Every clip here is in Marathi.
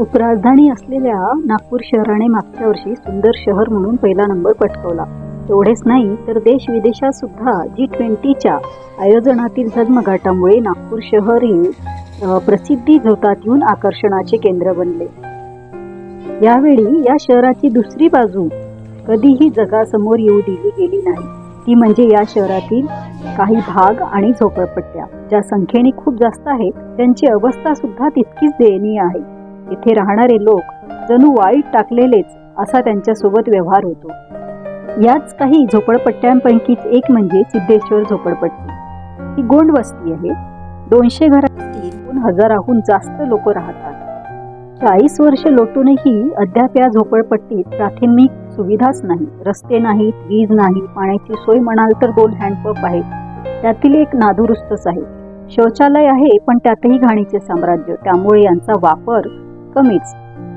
उपराजधानी असलेल्या नागपूर शहराने मागच्या वर्षी सुंदर शहर म्हणून पहिला नंबर पटकवला. तेवढेच नाही तर देश विदेशात सुद्धा जी ट्वेंटीच्या आयोजनातील झगमगाटामुळे नागपूर शहर हे प्रसिद्धी झोतात येऊन आकर्षणाचे केंद्र बनले. यावेळी या शहराची दुसरी बाजू कधीही जगासमोर येऊ दिली गेली नाही. ती म्हणजे या शहरातील काही भाग आणि झोपडपट्ट्या. ज्या संख्येने खूप जास्त आहेत त्यांची अवस्था सुद्धा तितकीच दयनीय आहे. इथे राहणारे लोक जणू वाईट टाकलेलेच असा त्यांच्यासोबत व्यवहार होतो. याच काही झोपडपट्ट्यांपैकीच एक म्हणजे सिद्धेश्वर झोपडपट्टी. ही गोंड वस्ती आहे. दोनशे घरातील दोन हजाराहून जास्त लोक राहतात. चाळीस वर्ष लोटूनही अद्याप या झोपडपट्टीत प्राथमिक सुविधाच नाही. रस्ते नाहीत वीज नाही पाण्याची सोय म्हणाल तर दोन हँडपंप आहेत. त्यातील एक नादुरुस्तच आहे. शौचालय आहे पण त्यातही घाणीचे साम्राज्य. त्यामुळे यांचा वापर कमीच.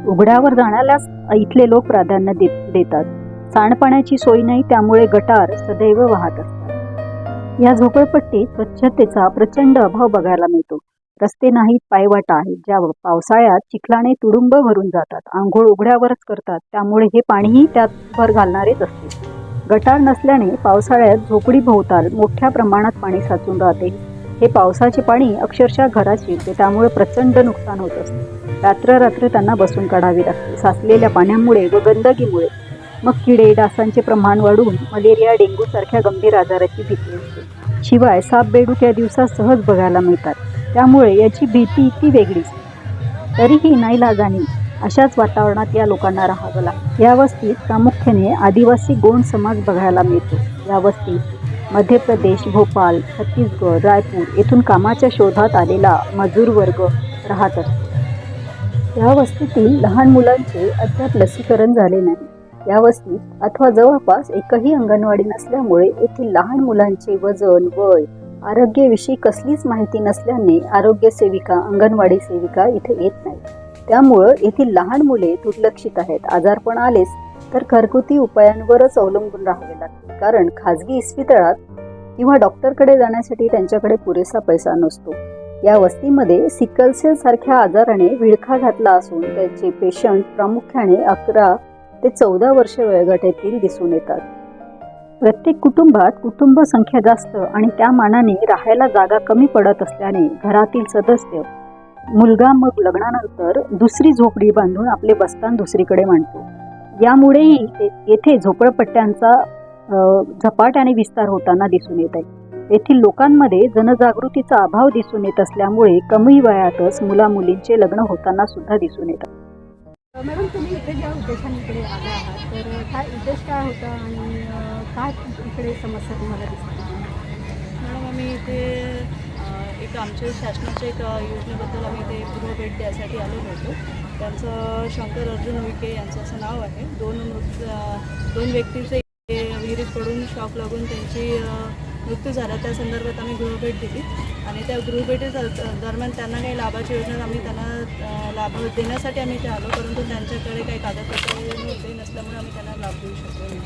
उघड्यावर जाण्यालाच इथले लोक प्राधान्य देत देतात. सांडपाण्याची सोय नाही त्यामुळे गटार सदैव वाहत असतात. या झोपडपट्टीत स्वच्छतेचा प्रचंड अभाव बघायला मिळतो. रस्ते नाहीत पायवाटा आहेत ज्या पावसाळ्यात चिखलाने तुडुंब भरून जातात आंघोळ उघड्यावरच करतात त्यामुळे हे पाणीही त्यात भर घालणारेच असते. गटार नसल्याने पावसाळ्यात झोपडी भोवताल मोठ्या प्रमाणात पाणी साचून राहते. हे पावसाचे पाणी अक्षरशः घरात शिरते. त्यामुळे प्रचंड नुकसान होत असते. रात्र रात्र त्यांना बसून काढावी लागते. साचलेल्या पाण्यामुळे व गंदगीमुळे. मग किडे डासांचे प्रमाण वाढून मलेरिया डेंग्यू सारख्या गंभीर आजाराची भीती असते. शिवाय साप बेडूक या दिवसात सहज बघायला मिळतात. त्यामुळे याची भीती ती वेगळीच तरीही नाईलाजाने अशाच वातावरणात या लोकांना राहावं लागतं. या वस्तीत प्रामुख्याने आदिवासी गोंड समाज बघायला मिळतो. या वस्तीत मध्य प्रदेश भोपाल छत्तीसगड रायपूर येथून कामाच्या शोधात आलेला मजूर वर्ग राहत असतो. या वस्तीतील लहान मुलांचे अद्याप लसीकरण झाले नाही. या वस्तीत अथवा जवळपास एकही अंगणवाडी नसल्यामुळे येथील लहान मुलांचे वजन वय आरोग्याविषयी कसलीच माहिती नसल्याने आरोग्य सेविका अंगणवाडी सेविका इथे येत नाही त्यामुळं येथील लहान मुले दुर्लक्षित आहेत. आजारपण आलेच तर घरगुती उपायांवरच अवलंबून राहावे लागते. कारण खाजगी इस्पितळात किंवा डॉक्टरकडे जाण्यासाठी त्यांच्याकडे पुरेसा पैसा नसतो. या वस्तीमध्ये सिकलसेल सारख्या आजाराने विळखा घातला असून त्याचे पेशंट प्रामुख्याने अकरा ते चौदा वर्ष वयोगटातील दिसून येतात. प्रत्येक कुटुंबात कुटुंब संख्या जास्त आणि त्या मानाने राहायला जागा कमी पडत असल्याने घरातील सदस्य मुलगा मग लग्नानंतर दुसरी झोपडी बांधून आपले बस्तान दुसरीकडे मांडतो. यामुळेही येथे झोपडपट्ट्यांचा झपाट्याने विस्तार होताना दिसून येत आहे. येथील लोकांमध्ये जनजागृतीचा अभाव दिसून येत असल्यामुळे कमी वयातच मुला मुलींचे लग्न होताना सुद्धा दिसून येतात मॅडम तुम्ही इथे ज्या उद्देशाने इकडे आला आहात तर काय उद्देश काय होता आणि काय इकडे समस्या तुम्हाला दिसतात मॅडम आम्ही इथे एक आमच्या शासनाच्या एक योजनेबद्दल आम्ही इथे भेट द्यासाठी आलो होतो. त्यांचं शंकर अर्जुन विखे यांचं असं नाव आहे. दोन मृत दोन व्यक्तीचे विहिरीत पडून शॉक लागून त्यांची मृत्यू झाला. त्या संदर्भात आम्ही गृहभेट दिली. आणि त्या गृहभेटी दरम्यान त्यांना काही लाभाची योजना आम्ही त्यांना लाभ देण्यासाठी आम्ही इथे आलो. परंतु त्यांच्याकडे काही कागदपत्र नव्हते. नसल्यामुळे आम्ही त्यांना लाभ देऊ नाही.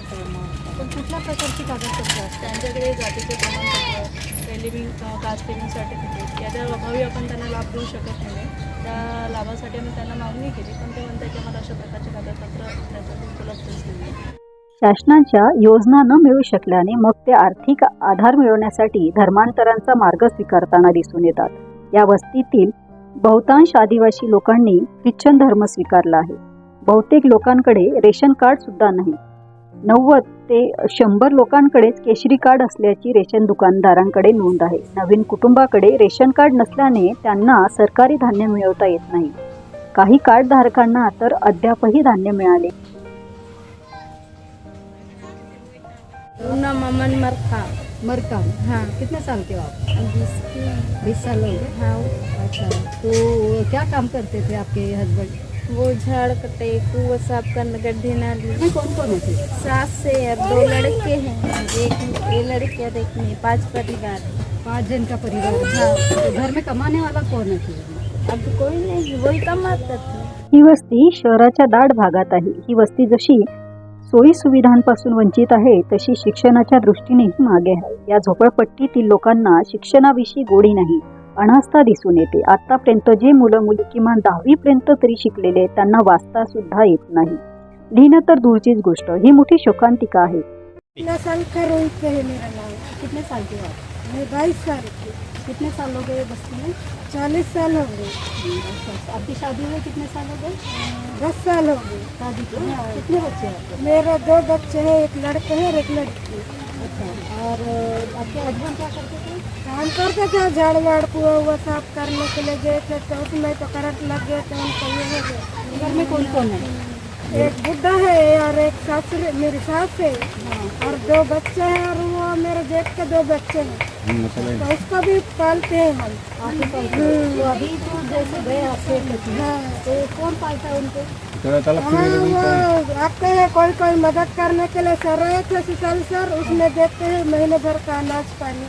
पण कुठल्या प्रकारची कागदपत्र त्यांच्याकडे जातीचे प्रमाणपत्र काही लिव्हिंग कास्ट लिव्हिंग सर्टिफिकेट याच्या अभावी आपण त्यांना लाभ देऊ शकत नाही. त्या लाभासाठी आम्ही त्यांना मागणी केली. पण ते म्हणतात की आम्हाला अशा प्रकारचे कागदपत्र त्याच्यात उपलब्धच नाही शासनाच्या योजना न मिळू शकल्याने मग ते आर्थिक आधार मिळवण्यासाठी धर्मांतरांचा मार्ग स्वीकारताना दिसून येतात. या वस्तीतील बहुतांश आदिवासी लोकांनी ख्रिश्चन धर्म स्वीकारला आहे. बहुतेक लोकांकडे रेशन कार्ड सुद्धा नाही. नव्वद ते शंभर लोकांकडेच केशरी कार्ड असल्याची रेशन दुकानदारांकडे नोंद आहे. नवीन कुटुंबाकडे रेशन कार्ड नसल्याने त्यांना सरकारी धान्य मिळवता येत नाही. काही कार्डधारकांना तर अद्यापही धान्य मिळाले. पूना ममन मरका मरकाम हाँ. कितने साल के हो आप बीस साल हो गए? हाँ. अच्छा. तो क्या काम करते थे आपके हस्बैंड वो झाड़ कटे कुआ साफ करना गड्ढे नाली में कौन कौन है थे सास से और दो लड़के हैं। एक ये लड़के और एक में पांच परिवार। हैं। पाँच जन का परिवार। था तो घर में कमाने वाला कौन है अब कोई नहीं वही कमाता था। ही वस्ती शहराच्या दाट भागात आहे. ही वस्ती जशी सोयी सुविधांपासून वंचित आहे तशी शिक्षणाच्या दृष्टीनेही मागे आहे. या झोपडपट्टीतील लोकांना शिक्षणाविषयी गोडी नाही. अनास्था दिसून येते. आतापर्यंत जे मुलं मुली किमान दहावीपर्यंत तरी शिकलेले त्यांना वाचता सुद्धा येत नाही. लिहिणं तर दूरचीच गोष्ट. ही मोठी शोकांतिका आहे. कितना साल का रोहित है मेरा नाम? कितने साल के मैं बाईस साल कितने साल हो गए बस्ती में? चालीस साल हो गए। आपकी शादी हुए कितने साल हो गए? दस साल हो गए। शादी की कितने बच्चे हैं मेरे दो बच्चे हैं एक लड़के हैं और एक लड़की। अच्छा और आपके हस्बैंड क्या करते थे? काम करते थे झाड़ वाड़ कुआ हुआ साफ़ करने के लिए गए थे तो उसमें तो करंट लग गए थे उनको ये हो गए घर में कौन कौन है? एक बुढ़ा है और एक सासुर मेरी सास है। और दो बच्चे हैं और वो मेरे जेठ के दो बच्चे हैं। तो उसको भी पालते हैं हम। तो अभी तो जैसे गए आपके हाँ। तो कौन पालता है उनको? हाँ आते हैं कोई कोई मदद करने के लिए सर रहे थे सुशाल सर उसमें देते हैं महीने भर का अनाज पानी।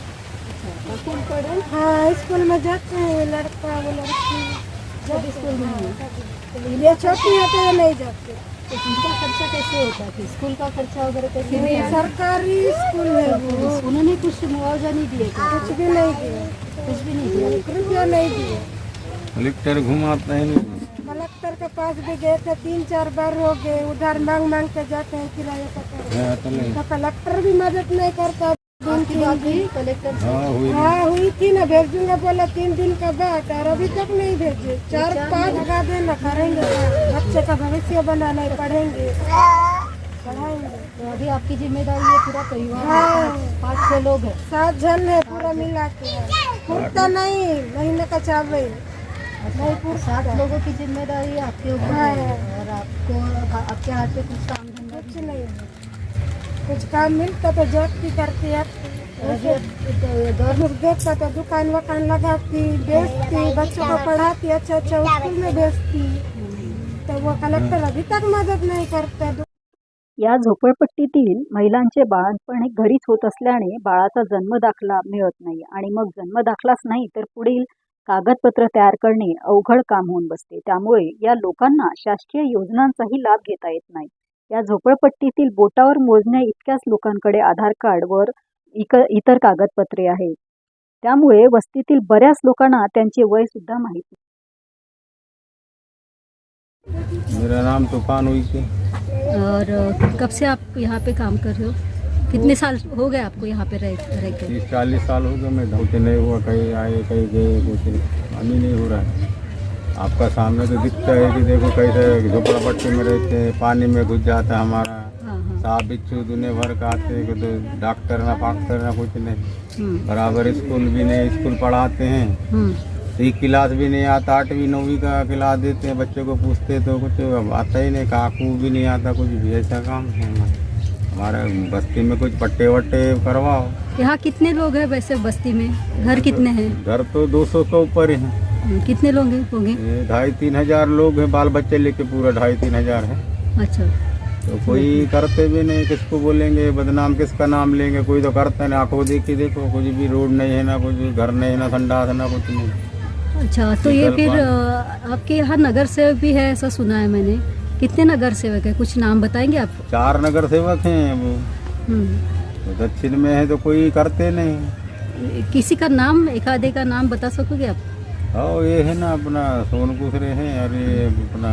हाँ स्कूल में जाते हैं लड़का वो लड़की। जब स्कूल में हैं ये छोटी है तो नहीं जाते। तो उनका खर्चा कैसे होता है? स्कूल का खर्चा वगैरह कैसे नहीं सरकारी स्कूल है वो। उन्होंने कुछ मुआवजा नहीं दिया कुछ भी नहीं दिया। कुछ भी नहीं दिया? रुपया नहीं दिए कलेक्टर घुमाते हैं कलेक्टर के पास भी गए थे तीन चार बार हो गए। उधर मांग मांग के जाते हैं किराया का। तो कलेक्टर भी मदद नहीं करता। तीन बात हुई? कलेक्टर हाँ हुई। हाँ हुई थी ना भेजूँगा बोला तीन दिन का बाद और अभी तक नहीं भेजे। चार पाँच लगा देना करेंगे। बच्चे का भविष्य बनाना है पढ़ेंगे। पढ़ाएँगे। तो अभी आपकी ज़िम्मेदारी है पूरा परिवार हाँ। पाँच- छह लोग हैं। सात जन है पूरा मिला के। फूटता नहीं महीने का चावल नहीं फूटता सात लोगों की ज़िम्मेदारी आपके ऊपर हाँ। है और आपको आपके हाथ पे कुछ काम धंधा कुछ नहीं है। कुछ काम मिलता तो जॉब करती ऐसे गवर्नमेंट दुख देखता तो दुकान वकान लगाती बेचती बच्चों को पढ़ाती अच्छा अच्छा स्कूल में भेजती तो वो कलेक्टर अभी तक मदद नहीं करता. या झोपडपट्टीतील महिलांचे बाळंतपण हे घरीच होत असल्याने बाळाचा जन्म दाखला मिळत नाही. आणि मग जन्म दाखलाच नाही तर पुढील कागदपत्र तयार करणे अवघड काम होऊन बसते. त्यामुळे या लोकांना शासकीय योजनांचाही लाभ घेता येत नाही. या झोपडपट्टीतील बोटावर मोजण्या इतक्याच लोकांकडे आधार कार्डवर इक इतर कागदपत्रे आहेत. त्यामुळे वस्तीतील बऱ्याच लोकांना त्यांचे वय सुद्धा माहीत. मेरा नाम तूफान हुई थी। और कब से आप यहाँ पे काम कर रहे हो? कितने साल हो गए आपको यहाँ पे रह रह के तीस चालीस साल हो गए मैं ढूंढते नहीं हुआ कहीं आए कहीं गए कुछ ही नहीं हो रहा है। आपका सामने तो दिखता है कि देखो कैसे झोपड़ा पट्टी में रहते हैं पानी में घुस जाता है हमारा। हाँ हाँ। साफ़ बिच्छू दुनिया भर का आते हैं तो डॉक्टर ना फाक्टर ना कुछ नहीं। हम्म, बराबर स्कूल भी नहीं स्कूल पढ़ाते हैं। हम्म, एक क्लास भी नहीं आता आठवीं नौवीं का क्लास देते हैं बच्चों को पूछते तो कुछ आता ही नहीं काकू भी नहीं आता कुछ भी ऐसा काम है हमारा। बस्ती में कुछ पट्टे वट्टे करवाओ। यहाँ कितने लोग हैं वैसे बस्ती में? घर कितने हैं? घर तो 200 के ऊपर ही हैं। कितने लोग हैं होंगे? ढाई तीन हज़ार लोग हैं बाल बच्चे लेके पूरा ढाई तीन हज़ार है। अच्छा। तो कोई करते भी नहीं किसको बोलेंगे बदनाम किसका नाम लेंगे कोई तो करता नहीं आँखों देखी देखो कुछ भी रोड नहीं है ना कुछ भी घर नहीं है ना संडास ना कुछ नहीं। अच्छा तो ये फिर आपके यहाँ नगर सेवक भी है ऐसा सुना है मैंने। कितने नगर सेवक है? कुछ नाम बताएँगे आप? चार नगर सेवक हैं वो। हम्म, तो दक्षिण में है तो कोई करते नहीं। किसी का नाम एक आधे का नाम बता सकोगे आप? हाँ ये है ना अपना सोन कुसरे हैं और ये अपना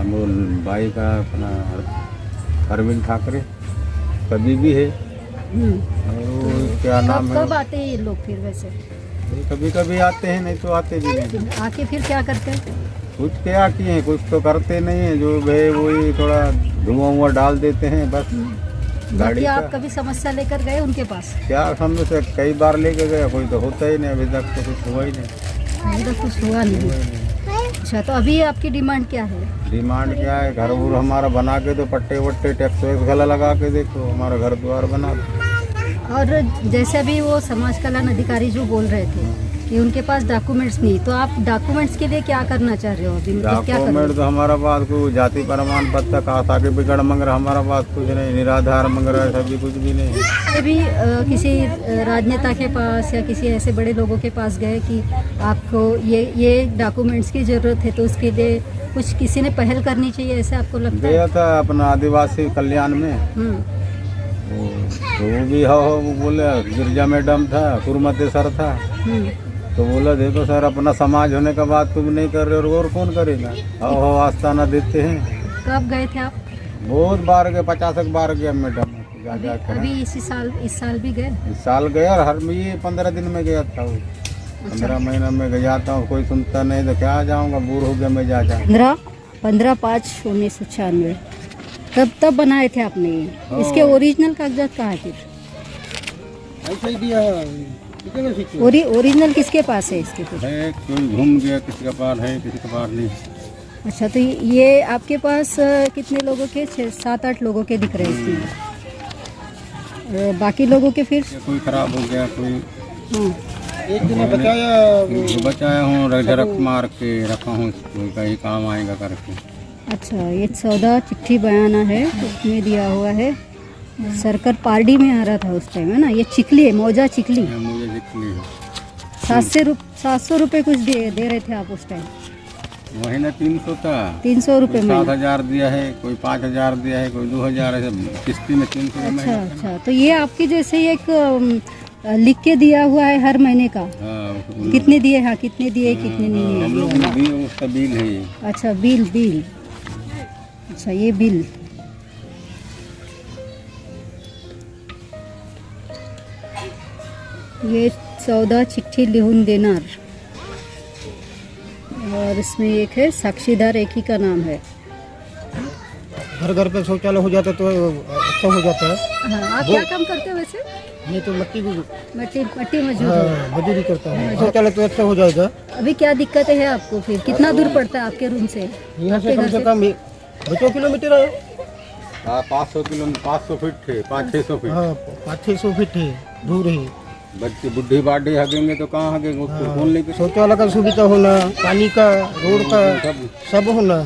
अमोल भाई का अपना अरविंद ठाकरे कभी भी है। हम्म, और क्या नाम है? कब आते हैं ये लोग फिर वैसे? कभी कभी आते हैं नहीं तो आते भी नहीं। आके फिर क्या करते हैं? कुछ क्या किए हैं कुछ तो करते नहीं है जो है वही थोड़ा धुआँ हुआ डाल देते हैं बस। गाड़ी बाकी आप कभी समस्या लेकर गए उनके पास? क्या समझ से कई बार लेके गए कोई तो होता ही नहीं अभी तक तो कुछ हुआ ही नहीं। अभी तक कुछ हुआ नहीं। अच्छा तो अभी आपकी डिमांड क्या है? डिमांड क्या है? घर उर हमारा बना के दो पट्टे वट्टे टैक्स वैक्स गला लगा के देखो हमारा घर द्वार बना दो। और जैसे अभी वो समाज कल्याण अधिकारी जो बोल रहे थे कि उनके पास डॉक्यूमेंट्स नहीं। तो आप डॉक्यूमेंट्स के लिए क्या करना चाह रहे हो अभी? मतलब क्या डॉक्यूमेंट तो हमारा पास कोई जाति प्रमाण पत्र खाता के बिगड़ मंग रहा हमारा पास कुछ नहीं निराधार मंग रहा है सभी कुछ भी नहीं। ये भी किसी राजनेता के पास या किसी ऐसे बड़े लोगों के पास गए कि आपको ये ये डॉक्यूमेंट्स की ज़रूरत है तो उसके लिए कुछ किसी ने पहल करनी चाहिए ऐसे आपको लगता गया था अपना आदिवासी कल्याण में। तो वो भी हो हो वो बोले गिरजा मैडम था कुरमते सर था। हम्म, तो बोला देखो सर अपना समाज होने के बाद तुम नहीं कर रहे हो और कौन करेगा? हो हो आस्थाना देते हैं। कब गए थे आप? बहुत बार गए पचास एक बार गया मैडम अभी अभी इसी साल इस साल भी गए? इस साल गया और हर ये पंद्रह दिन में गया था वो। पंद्रह महीना में गया था कोई सुनता नहीं तो क्या जाऊँगा बूढ़ हो गया मैं जा जा। पंद्रह पंद्रह पाँच उन्नीस सौ छियानवे। तब तब बनाए थे आपने ये। हाँ। इसके ओरिजिनल कागजात कहाँ है फिर? ऐसे ही दिया ओरिजिनल किसके पास है इसके फिर है कोई घूम गया किसी का पार है किसी का पार नहीं। अच्छा तो ये आपके पास कितने लोगों के? छः सात आठ लोगों के दिख रहे हैं इसमें। बाकी लोगों के फिर? कोई खराब हो गया कोई हाँ। एक दिन बचाया बचाया हूँ रख मार के रखा हूँ कहीं काम आएगा करके। अच्छा ये चौदह चिट्ठी बयाना है उसमें दिया हुआ है। सरकार पार्टी में आ रहा था उस टाइम है ना? ये चिकली है मौजा चिकली ली सात से रुप सात सौ रुपये कुछ दे दे रहे थे आप उस टाइम वही ना तीन सौ था। तीन सौ रुपये में। सात हज़ार दिया है कोई पाँच हज़ार दिया है कोई दो हज़ार ऐसे किस्ती में तीन सौ अच्छा अच्छा। तो ये आपकी जैसे एक लिख के दिया हुआ है हर महीने का? हाँ, उन- कितने दिए? हाँ कितने दिए कितने नहीं हम दिए लोग ने उसका बिल है अच्छा बिल बिल। अच्छा ये बिल। ये चौदह चिट्ठी लिहून देणार. और इसमें एक है साक्षीदार एक ही का नाम है. घर घर पे शौचालय हो जाता तो अच्छा हो जाता है। हाँ आप क्या काम करते हो वैसे? नहीं तो मट्टी मट्टी मट्टी मजदूर हाँ, मजदूरी करता है। शौचालय तो अच्छा हो जाएगा। अभी क्या दिक्कत है आपको फिर? कितना दूर पड़ता है आपके रूम से? यहाँ से कम से कम एक- किलोमीटर है। हाँ पाँच सौ किलो पाँच सौ फीट थे पाँच छः सौ फीट। हाँ पाँच छः सौ फीट है दूर है। बच्चे बुढ़ी बाढ़ी हगेंगे तो कहाँ हगेंगे? उसको कौन लेके शौचालय का सुविधा होना पानी का रोड का सब सब होना।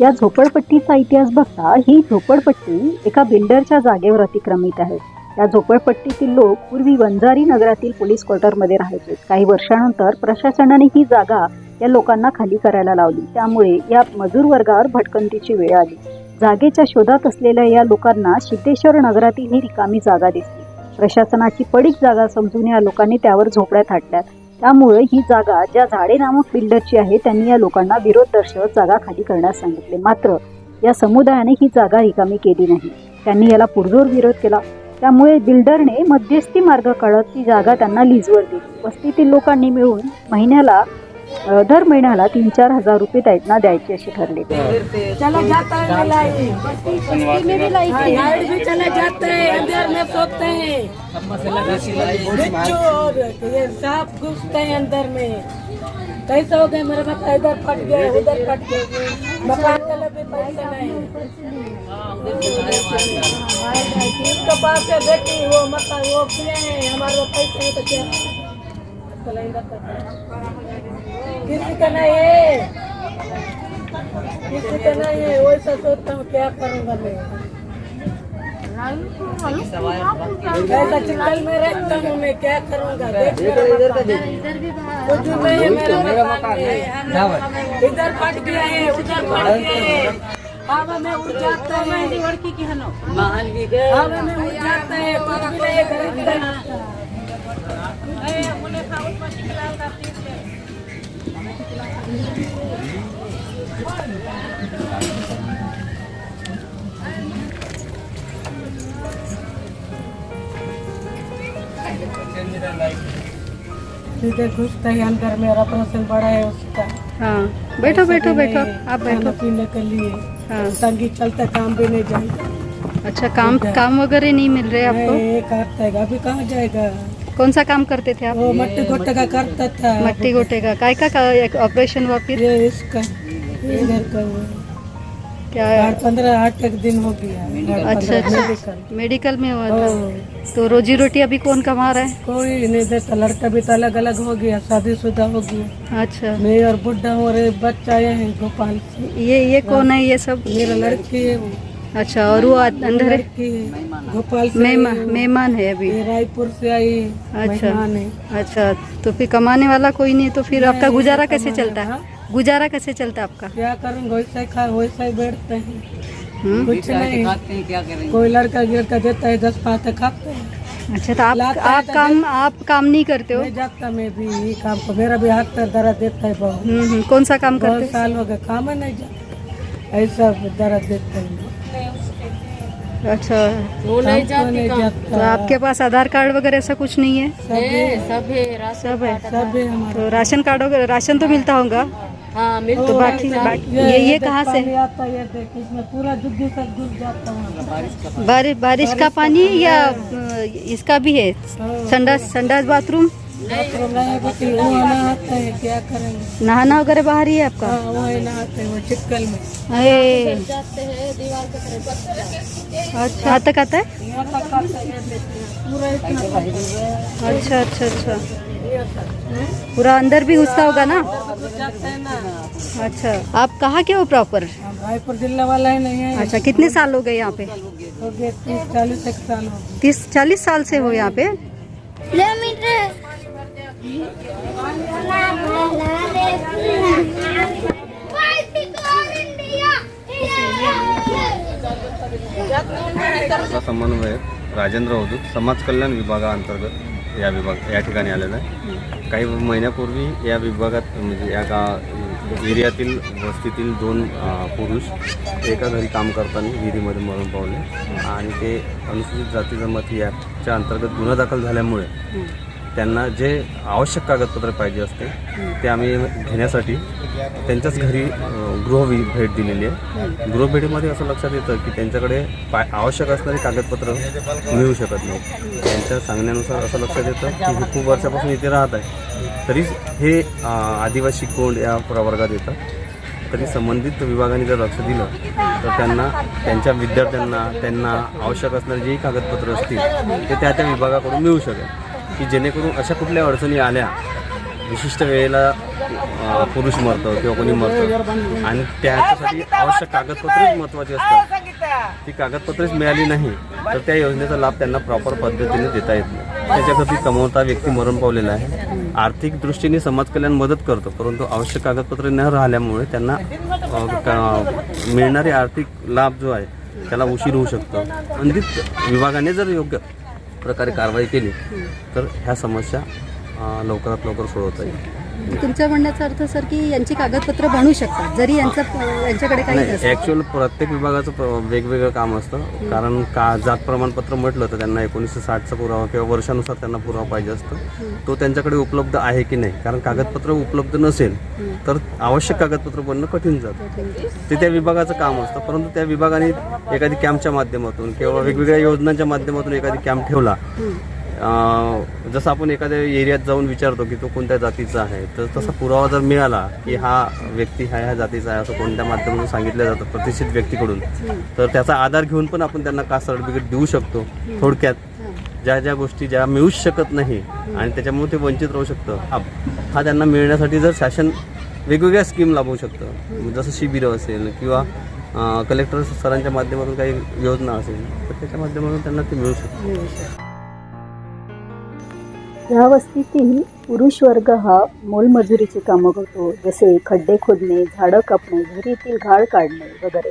या झोपडपट्टीचा इतिहास बघता ही झोपडपट्टी एका बिल्डरच्या जागेवर अतिक्रमित आहे. या झोपडपट्टीतील लोक पूर्वी वंजारी नगरातील पोलीस क्वार्टरमध्ये राहायचे. काही वर्षानंतर प्रशासनाने ही जागा या लोकांना खाली करायला लावली. त्यामुळे या मजूर वर्गावर भटकंतीची वेळ आली. जागेच्या शोधात असलेल्या या लोकांना सिद्धेश्वर नगरातील ही रिकामी जागा दिसली. प्रशासनाची पडीक जागा समजून या लोकांनी त्यावर झोपड्या थाटल्यात. त्यामुळे ही जागा ज्या झाडे नामक बिल्डरची आहे त्यांनी या लोकांना विरोध दर्शवत जागा खाली करण्यास सांगितले. मात्र या समुदायाने ही जागा रिकामी केली नाही. त्यांनी याला पुरजोर विरोध केला. त्यामुळे बिल्डरने मध्यस्थी मार्ग काढत ती जागा त्यांना लीजवर दिली. वस्तीतील लोकांनी मिळून महिन्याला दर महिन्याला तीन चार हजार रुपये त्यांना द्यायचे असे ठरले. चला जाता है लाइट लाइट भी चला जाता है अंदर में सोते हैं बिच्छू और ये सांप घुसते हैं अंदर में. कैसे हो गए मेरे मकान इधर फट गए उधर फट गए मकान चले भी पैसे नहीं. इसके पास है बेटी वो मकान वो किए हैं हमारे पैसे तो क्या। किसी का नहीं है। किसी का नहीं है वैसा सोचता हूँ क्या करूँगा मैं। ऐसा चिकल में रहता हूँ मैं क्या करूँगा? मकान। कुछ नहीं है मेरा मकान में। इधर फट गया है उधर फट गया है। हवा में उड़ जाता है। लड़की की हवा में उड़ जाता है कुछ भी नहीं है खरीदता सीधे घुसता है अंदर मेरा ऑपरेशन बड़ा है उसका। हाँ बैठो बैठो बैठो आप बैठो। पीने के लिए। हाँ। तंगी चलता काम भी नहीं जाएगा अच्छा काम काम वगैरह नहीं मिल रहे आपको? एक आता है अभी कहाँ जाएगा? कौन सा काम करते थे आप? वो मट्टी गोटे का करता था। मट्टी गोटे का काय का एक ऑपरेशन हुआ फिर? ये इसका इधर का क्या? आठ पंद्रह आठ एक दिन हो गया। अच्छा अच्छा। मेडिकल में हुआ था। तो रोजी रोटी अभी कौन कमा रहा है? कोई नहीं देता लड़का भी तो अलग अलग हो गया शादीशुदा हो गया। अच्छा। मैं और बुढ़ा हूँ बच्चा आया है भोपाल ये ये कौन है। ये सब? मेरा लड़की है अच्छा और वो अंदर है? भोपाल मेहमान है। मेहमान है अभी। रायपुर से आई अच्छा अच्छा तो फिर कमाने वाला कोई नहीं तो फिर आपका गुजारा कैसे चलता? है गुजारा कैसे चलता है आपका? क्या करूँगा वैसा खा वैसा ही बैठते हैं। हम्म? कुछ नहीं। कोई लड़का गिड़का देता है दस पाँच तक खाते हैं। अच्छा तो आप आप तो काम आप काम नहीं करते हो? मैं जाता मैं भी यही काम को मेरा भी हाथ पैर दर्द देता है बहुत। हम्म, हम्म, कौन सा काम करते? साल हो गए काम है नहीं जाता। ऐसा दर्द देता है। अच्छा। वो नहीं जाती तो आपके पास आधार कार्ड वगैरह ऐसा कुछ नहीं है? सब है सब है सब है। हमारे। तो राशन कार्ड वगैरह राशन तो मिलता होगा? तो बाकी बाकी ये ये कहाँ से? आता है इसमें पूरा जाता बारिश बारिश का पानी या इसका भी है। संडास संडास बाथरूम? है, नहाते हैं क्या करेंगे नहाना वगैरह बाहर ही है आपका? हाँ नहाते हैं वो चिक्कल में। अरे। अच्छा। यहाँ तक आता है? आता है, पूरा अच्छा अच्छा अच्छा। पूरा अंदर भी घुसता होगा ना? अच्छा। आप कहाँ के हो प्रॉपर रायपुर जिला वाला ही नहीं है। अच्छा कितने साल हो गए यहाँ पे? हो गए तीस चालीस साल तीस चालीस साल से हो यहाँ पे? आपला समन्वय राजेंद्र अवधूत समाज कल्याण विभागाअंतर्गत या विभाग या ठिकाणी आलेला आहे. काही महिन्यापूर्वी या विभागात म्हणजे या गा एरियातील वस्तीतील दोन पुरुष एका घरी काम करताना विहिरीमध्ये मरून पावले. आणि ते अनुसूचित जाती जमाती याच्या अंतर्गत गुन्हा दाखल झाल्यामुळे त्यांना जे आवश्यक कागदपत्र पाहिजे असते ते आम्ही घेण्यासाठी त्यांच्याच घरी गृह भेट दिलेली आहे. गृहभेटीमध्ये असं लक्षात येतं की त्यांच्याकडे पा आवश्यक असणारी कागदपत्र मिळू शकत नाही त्यांच्या सांगण्यानुसार असं लक्षात येतं की हे खूप वर्षापासून इथे राहत आहे. तरी हे आदिवासी कोंड या प्रवर्गात येतात तरी संबंधित विभागाने जर लक्ष दिलं तर त्यांना त्यांच्या विद्यार्थ्यांना त्यांना आवश्यक असणारे जेही कागदपत्र असतील ते त्या त्या विभागाकडून मिळू शकेल. की जेणेकरून अशा कुठल्या अडचणी आल्या विशिष्ट वेळेला पुरुष मरतं किंवा कोणी मरतं. आणि त्याच्यासाठी आवश्यक कागदपत्रेच महत्त्वाची असतात. ती कागदपत्रेच मिळाली नाही तर त्या योजनेचा लाभ त्यांना प्रॉपर पद्धतीने देता येत नाही. त्याच्यासाठी कमवता व्यक्ती मरण पावलेला आहे. आर्थिक दृष्टीने समाज कल्याण मदत करतो परंतु आवश्यक कागदपत्रे न राहिल्यामुळे त्यांना का- मिळणारे आर्थिक लाभ जो आहे त्याला उशीर होऊ शकतो. अंधित विभागाने जर योग्य प्रकारे कारवाई केली तर ह्या समस्या लवकरात लवकर सोडवता येईल. तुमच्या म्हणण्याचा अर्थ सर की यांची कागदपत्र बनू शकतात जरी यांचं यांच्याकडे काही ॲक्च्युअल प्रत्येक विभागाचं वेगवेगळं काम असतं. कारण का जात प्रमाणपत्र म्हटलं तर त्यांना एकोणीसशे साठचा पुरावा किंवा वर्षानुसार त्यांना पुरावा पाहिजे असतं. तो त्यांच्याकडे उपलब्ध आहे की नाही? कारण कागदपत्र उपलब्ध नसेल तर आवश्यक कागदपत्र बनणं कठीण जातं. ते त्या विभागाचं काम असतं. परंतु त्या विभागाने एखादी कॅम्पच्या माध्यमातून किंवा वेगवेगळ्या योजनांच्या माध्यमातून एखादी कॅम्प ठेवला जसं आपण एखाद्या एरियात जाऊन विचारतो की तो कोणत्या जातीचा आहे तर तसा पुरावा जर मिळाला की हा व्यक्ती ह्या ह्या जातीचा आहे असं कोणत्या माध्यमातून सांगितलं जातं प्रतिष्ठित व्यक्तीकडून तर त्याचा आधार घेऊन पण आपण त्यांना कास्ट सर्टिफिकेट देऊ शकतो थोडक्यात. ज्या ज्या गोष्टी ज्या मिळूच शकत नाही आणि त्याच्यामुळे ते वंचित राहू शकतं हा- त्यांना मिळण्यासाठी जर शासन वेगवेगळ्या स्कीम लाभवू शकतं म्हणजे जसं शिबिरं असेल किंवा कलेक्टर सरांच्या माध्यमातून काही योजना असेल तर त्याच्या माध्यमातून त्यांना ते मिळू शकतं. या वस्तीतील पुरुष वर्ग हा मोलमजुरीची कामं करतो जसे खड्डे खोदणे झाडं कापणे विहिरीतील घाळ काढणे वगैरे.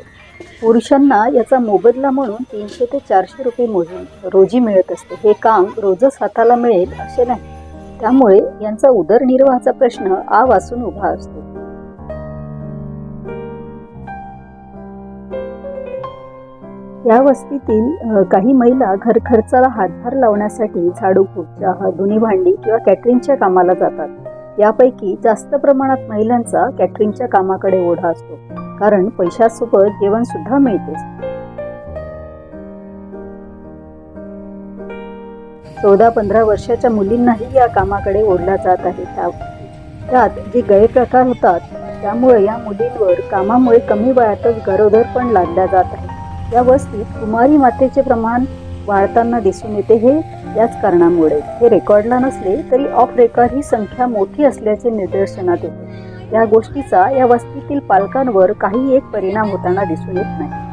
पुरुषांना याचा मोबदला म्हणून तीनशे ते चारशे रुपये मोजून रोजी मिळत असते. हे काम रोजच हाताला मिळेल असे नाही. त्यामुळे यांचा उदरनिर्वाहाचा प्रश्न आ उभा असतो. या वस्तीतील काही महिला घरखर्चाला हातभार लावण्यासाठी झाडू चहा धुनी भांडी किंवा कॅटरिंगच्या कामाला जातात. यापैकी जास्त प्रमाणात महिलांचा कॅटरिंगच्या कामाकडे ओढा असतो कारण पैशासोबत जेवण सुद्धा मिळतेच चौदा पंधरा वर्षाच्या मुलींनाही या कामाकडे ओढला जात आहे. त्या- त्यात जे गैरप्रकार होतात त्यामुळे या मुलींवर कामामुळे कमी वयातच गरोदर पण लादल्या जात आहे. या वस्तीत कुमारी मातेचे प्रमाण वाढताना दिसून येते हे याच कारणामुळे. हे रेकॉर्डला नसले तरी ऑफ रेकॉर्ड ही संख्या मोठी असल्याचे निदर्शनात येते. या गोष्टीचा या वस्तीतील पालकांवर काही एक परिणाम होताना दिसून येत नाही.